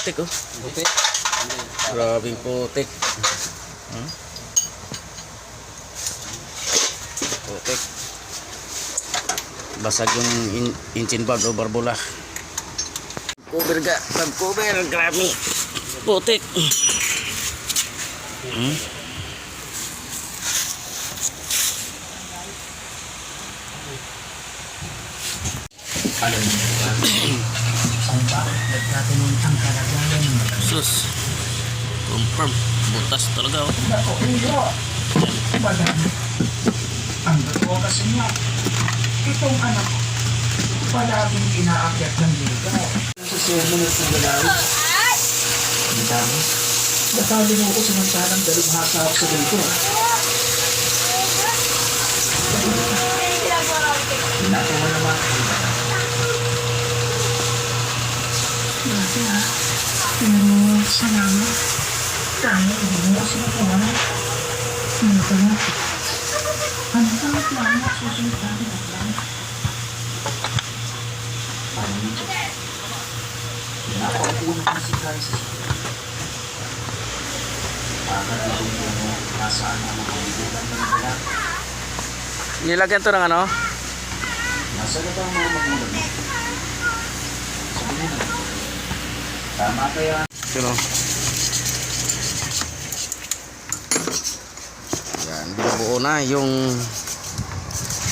putik oh. Buti. Grabing putik. Hmm? Putik. Basag yung in engine valve o barbula. Cover ga, pag cover, grabe. Putik. Hmm? Alam mo ba kung bakit nagkakaroon ang kalagayan ng Sus. Confirm. Butas talaga oh. Nako. Ang totoo kasi nga, itong anak ko, palaging inaakyat ng liga. Sa sermon at nagalaw. Ang dami. Natali mo ko samantalang dalubhasa ako sa ah. Natawa naman ang ah. Pero salamat. Dahil hindi mo kasi nakuha. Ano ka na? Ano ka na plano? Susunod natin ang plano. Paano nito? Pinapaupunan ko si Kai sa sila. Pagkatulong ko mo nasaan ang mga kaibigan ng lalaki. Nilagyan to ng ano? Nasa na ba ang mga magulang mo? Sabihin mo. Tama kaya Sino? Yan, binubuo na yung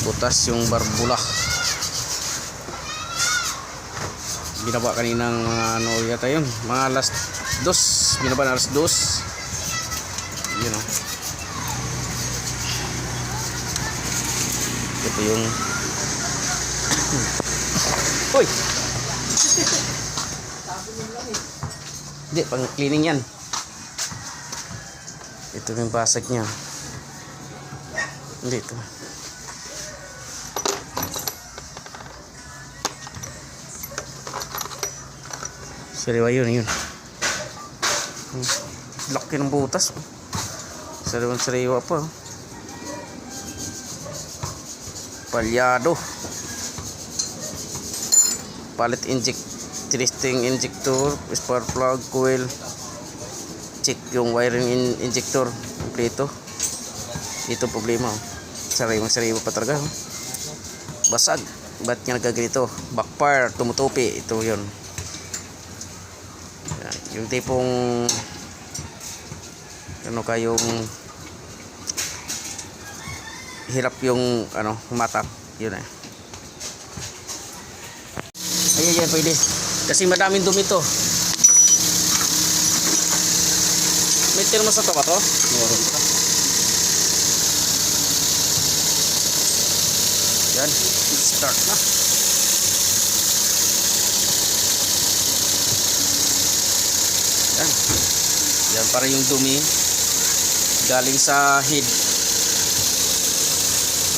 butas yung barbula. Binaba kaninang ano yata yun, mga alas dos, binaba na alas dos. Yun o. Ito yung Uy! Hindi, pang cleaning yan. Ito yung basag niya. Hindi ito. Sariwa yun, yun. Hmm. Laki ng butas. Sariwan sariwa pa. oh. Palyado. Palit inject testing injector, spark plug, coil. Check yung wiring in injector. Kompleto. Ito problema. Oh. Sariwang sariwa pa talaga. Oh. Basag. Ba't nga nagkaganito? Backfire, tumutupi. Ito yun. Yan. Yung tipong ano kayong hirap yung ano mata yun eh ayan yan pwede kasi madaming dumi to. May termos na to ba to? meron yan. Start na. Yan. Yan para yung dumi. Galing sa head.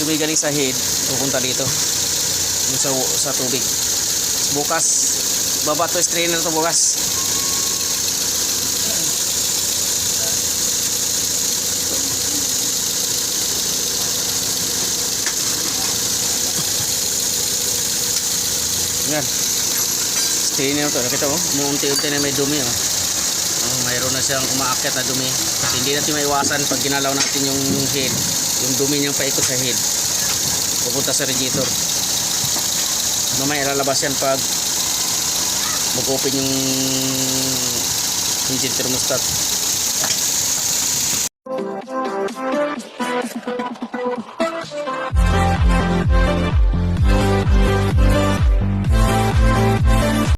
Dumi galing sa head pupunta dito. Yung sa, sa tubig. Bukas baba to strainer to bukas. Yan. Strainer to. Nakita mo? Umuunti-unti na may dumi oh. Oh, mayroon na siyang umaakyat na dumi. At hindi natin maiwasan pag ginalaw natin yung head. Yung dumi niyang paikot sa head. Pupunta sa radiator mamaya lalabas yan pag mag-open yung engine thermostat